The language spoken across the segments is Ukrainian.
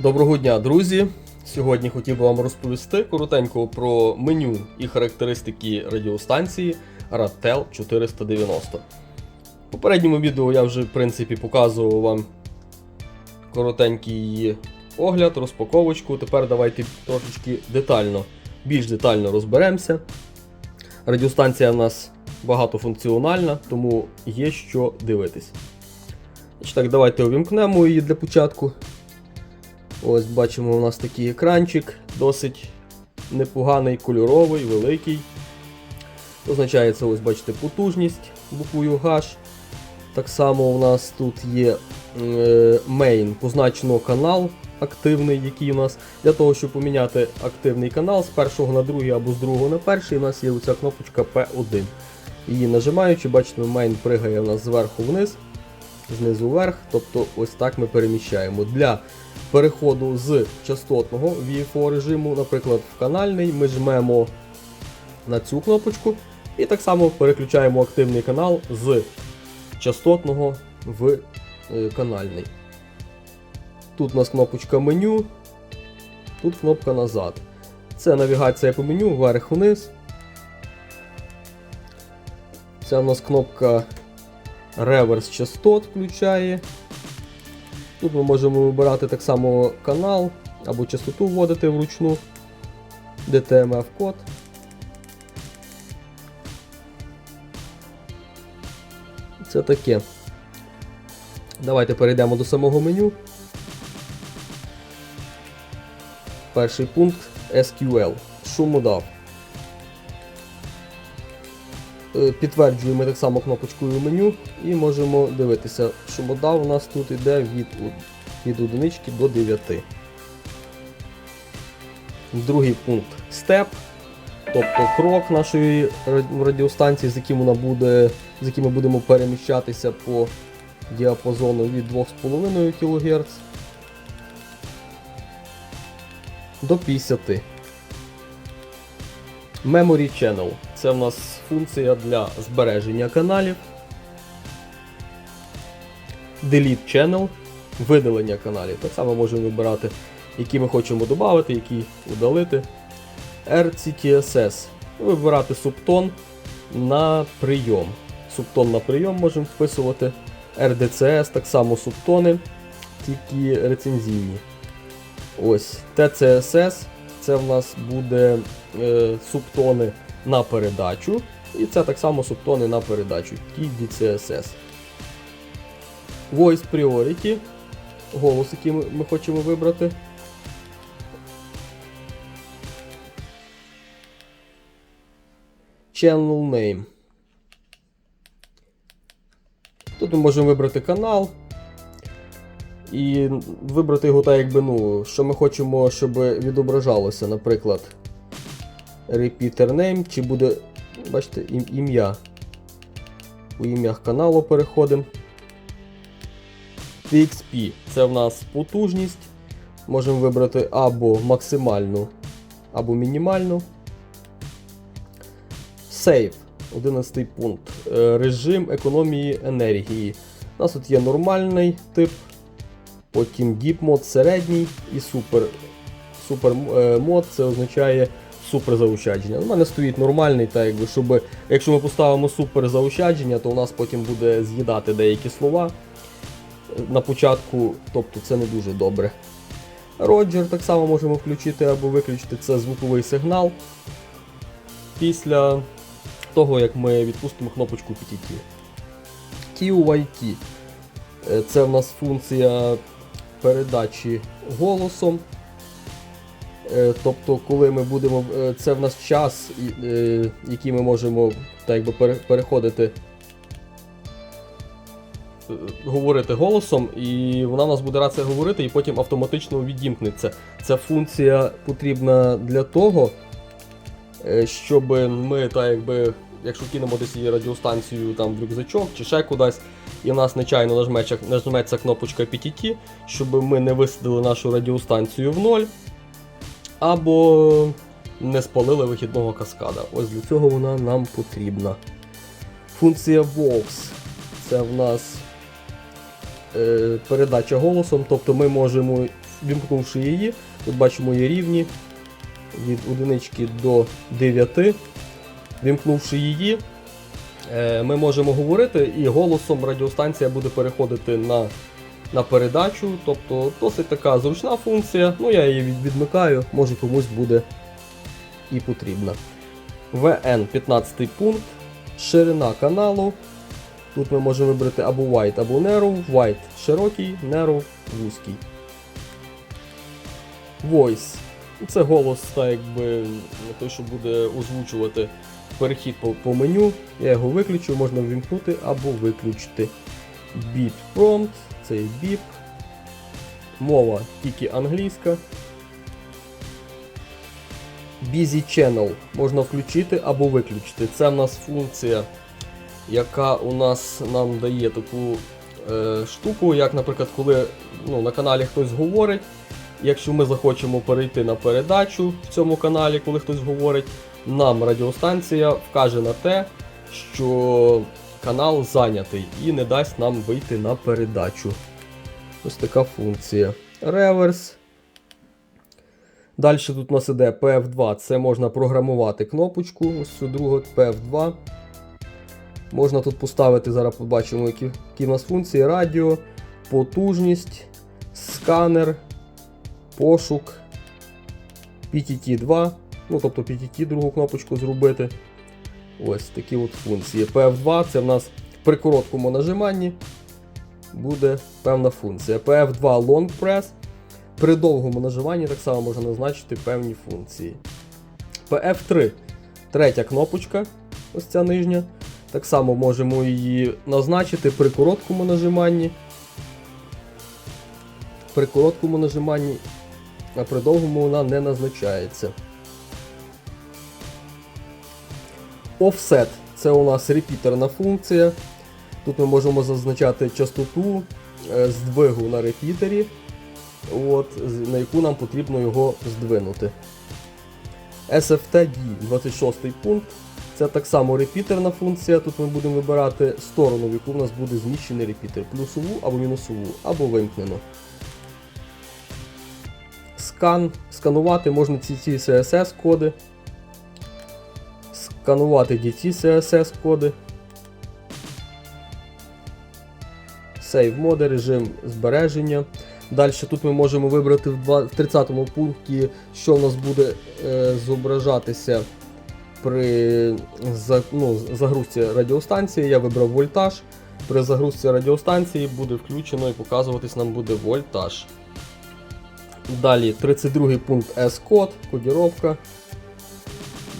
Доброго дня, друзі! Сьогодні хотів би вам розповісти коротенько про меню і характеристики радіостанції Radtel 490. В попередньому відео я вже в принципі показував вам коротенький огляд, розпаковочку. Тепер давайте трошечки детально, більш детально розберемося. Радіостанція в нас багатофункціональна, тому є що дивитись. Так, давайте увімкнемо її для початку. Ось бачимо, у нас такий екранчик, досить непоганий, кольоровий, великий. Означається, ось бачите, потужність буквою H. Так само у нас тут є е, main, позначено канал активний, який у нас. Для того, щоб поміняти активний канал з першого на другий або з другого на перший, у нас є оця кнопочка P1. Її нажимаючи, бачите, main пригає у нас зверху вниз, знизу вверх. Тобто ось так ми переміщаємо. Для переходу з частотного VFO режиму, наприклад, в канальний, ми жмемо на цю кнопочку і так само переключаємо активний канал з частотного в е, канальний. Тут у нас кнопочка меню, тут кнопка назад. Це навігація по меню вверх-вниз. Це у нас кнопка реверс частот включає. Тут ми можемо вибирати так само канал або частоту вводити вручну, DTMF-код. Це таке. Давайте перейдемо до самого меню. Перший пункт SQL. Шумодав. Е, Підтверджуємо так само кнопочкою меню і можемо дивитися, шумодав у нас тут йде від, від одинички до 9. Другий пункт степ, тобто крок нашої радіостанції, з яким вона буде, з яким ми будемо переміщатися по діапазону від 2,5 кГц до 50. Memory Channel це в нас функція для збереження каналів. Delete Channel видалення каналів. Так само можемо вибирати, які ми хочемо додати, які удалити. RCTSS. Вибирати субтон на прийом. Субтон на прийом можемо вписувати. RDCS, так само субтони, тільки рецензійні. Ось TCSS, це в нас буде е, субтони на передачу. І це так само субтони на передачу, TDCSS. Voice Priority, голос, який ми, хочемо вибрати. Channel Name. Тут ми можемо вибрати канал. І вибрати його так, якби, ну, що ми хочемо, щоб відображалося, наприклад, repeater name, чи буде, бачите, ім'я. У ім'ях каналу переходимо. PXP це в нас потужність. Можемо вибрати або максимальну, або мінімальну. Save. 11 пункт. Е, Режим економії енергії. У нас тут є нормальний тип, потім Deep мод середній і супер. Супер е, мод це означає супер заощадження. У мене стоїть нормальний, так якби, щоб якщо ми поставимо супер заощадження, то у нас потім буде з'їдати деякі слова на початку, тобто це не дуже добре. Роджер так само можемо включити або виключити це звуковий сигнал після того, як ми відпустимо кнопочку PTT. QYT. Е, Це в нас функція передачі голосом. Е, Тобто, коли ми будемо. е, Це в нас час, е, який ми можемо так якби, переходити. Говорити голосом, і вона в нас буде рація говорити, і потім автоматично відімкнеться. Ця функція потрібна для того, щоб ми, так якби, якщо кинемо десь її радіостанцію там в рюкзачок чи ще кудись, і в нас нечайно нажметься, нажметься кнопочка PTT, щоб ми не висадили нашу радіостанцію в ноль, або не спалили вихідного каскада. Ось для цього вона нам потрібна. Функція Vox. Це в нас е, передача голосом, тобто ми можемо вімкнувши її, тут бачимо є рівні від одинички до 9. Вімкнувши її, е, ми можемо говорити, і голосом радіостанція буде переходити на, на передачу. Тобто досить така зручна функція. Ну, я її відмикаю, може комусь буде і потрібна. VN 15 пункт, ширина каналу. Тут ми можемо вибрати або White, або Narrow. White широкий, Narrow вузький. Voice. Це голос, так якби той, що буде озвучувати перехід по, по меню. Я його виключу, можна ввімкнути або виключити. Beep prompt, це є beep. Мова тільки англійська. Busy Channel можна включити або виключити. Це в нас функція, яка у нас нам дає таку е, штуку, як, наприклад, коли ну, на каналі хтось говорить. Якщо ми захочемо перейти на передачу в цьому каналі, коли хтось говорить, нам радіостанція вкаже на те, що канал зайнятий і не дасть нам вийти на передачу. Ось така функція. Реверс. Далі тут у нас іде PF2, це можна програмувати кнопочку, ось цю другу PF2. Можна тут поставити, зараз побачимо, які, які в нас функції: радіо, потужність, сканер, пошук, PTT2, ну тобто PTT другу кнопочку зробити. Ось такі от функції. PF2 це в нас при короткому нажиманні буде певна функція. PF2 Long Press. При довгому нажиманні так само можна назначити певні функції. PF3 третя кнопочка, ось ця нижня. Так само можемо її назначити при короткому нажиманні. При короткому нажиманні, а при довгому вона не назначається. Offset це у нас репітерна функція. Тут ми можемо зазначати частоту е, здвигу на репітері, от, на яку нам потрібно його здвинути. SFTD 26 пункт. Це так само репітерна функція. Тут ми будемо вибирати сторону, в яку в нас буде зміщений репітер. Плюсову або мінусову, або вимкнено. Скан. Сканувати можна ці ці CSS коди. Сканувати DT CSS коди. Save моди, режим збереження. Далі тут ми можемо вибрати в 30 пункті, що в нас буде е, зображатися при за, ну, загрузці радіостанції. Я вибрав вольтаж. При загрузці радіостанції буде включено і показуватись нам буде вольтаж. Далі 32 пункт S-код, кодіровка,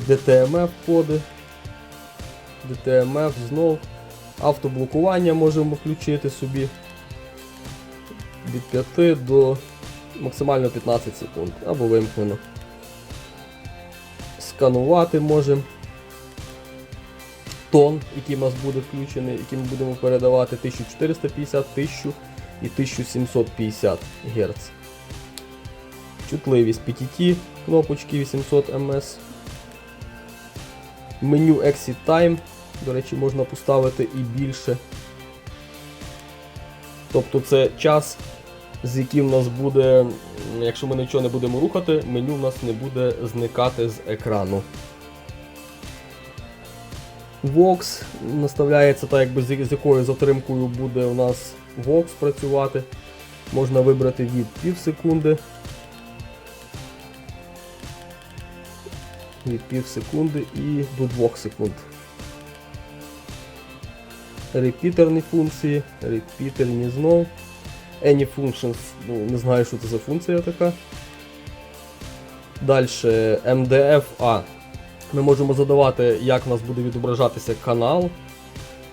DTMF коди. DTMF знов. Автоблокування можемо включити собі від 5 до максимально 15 секунд або вимкнено. Сканувати можемо. Тон, який у нас буде включений, який ми будемо передавати 1450, 1000 і 1750 Гц. Чутливість PTT, кнопочки 800 ms. Меню Exit Time, до речі, можна поставити і більше. Тобто це час, з яким у нас буде, якщо ми нічого не будемо рухати, меню у нас не буде зникати з екрану. Vox наставляється так, якби з якою затримкою буде у нас Vox працювати. Можна вибрати від пів секунди. Від пів секунди і до 2 секунд. Репітерні функції, репітерні знов. Any functions, ну не знаю, що це за функція така. Далі MDF-A. Ми можемо задавати, як у нас буде відображатися канал.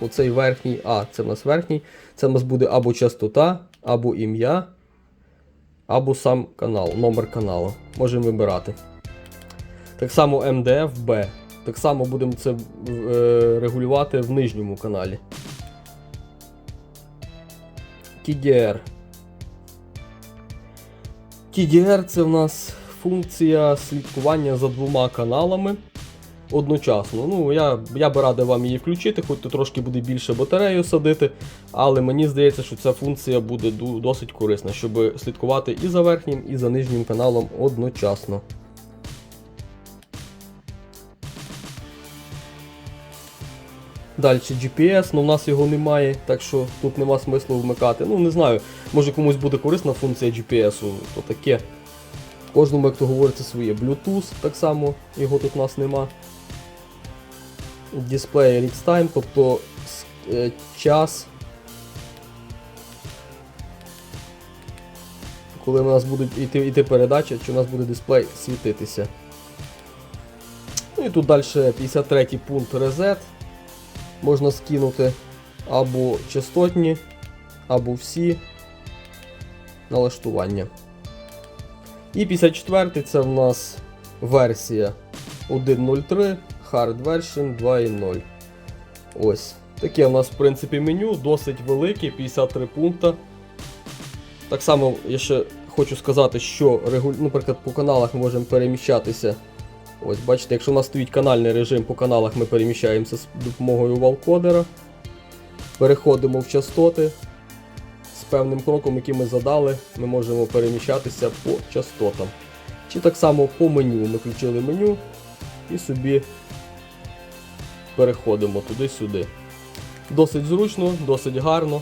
Оцей верхній А, це в нас верхній. Це в нас буде або частота, або ім'я, або сам канал, номер каналу. Можемо вибирати. Так само MDF-B. Так само будемо це е, регулювати в нижньому каналі. TDR. TDR це в нас функція слідкування за двома каналами. одночасно. Ну, я, я би радив вам її включити, хоч то трошки буде більше батарею садити, але мені здається, що ця функція буде досить корисна, щоб слідкувати і за верхнім, і за нижнім каналом одночасно. Далі GPS, але в нас його немає, так що тут нема смислу вмикати. Ну, не знаю, може комусь буде корисна функція GPS, то таке. Кожному, як то говориться, своє. Bluetooth так само, його тут у нас нема. Дисплей Rex Time, тобто е, час. Коли у нас будуть йти, йти передача, чи у нас буде дисплей світитися. Ну і тут далі 53 пункт Reset. Можна скинути або частотні, або всі налаштування. І 54 це в нас версія 1.03, Hard Version 2.0. Ось. Таке в нас, в принципі, меню, досить велике, 53 пункта. Так само я ще хочу сказати, що ну, наприклад, по каналах ми можемо переміщатися. Ось, бачите, якщо у нас стоїть канальний режим, по каналах ми переміщаємося з допомогою валкодера. Переходимо в частоти. З певним кроком, який ми задали, ми можемо переміщатися по частотам. Чи так само по меню. Ми включили меню і собі переходимо туди-сюди. Досить зручно, досить гарно.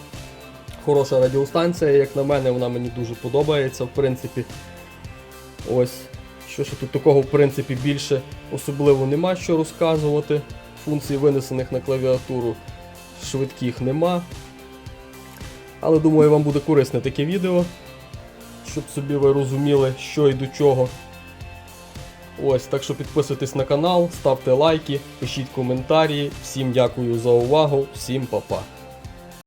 Хороша радіостанція, як на мене, вона мені дуже подобається, в принципі. Ось. Що ж тут такого, в принципі, більше особливо нема що розказувати. Функцій винесених на клавіатуру швидких нема. Але думаю, вам буде корисне таке відео, щоб собі ви розуміли, що і до чого. Ось, так що підписуйтесь на канал, ставте лайки, пишіть коментарі. Всім дякую за увагу, всім па-па.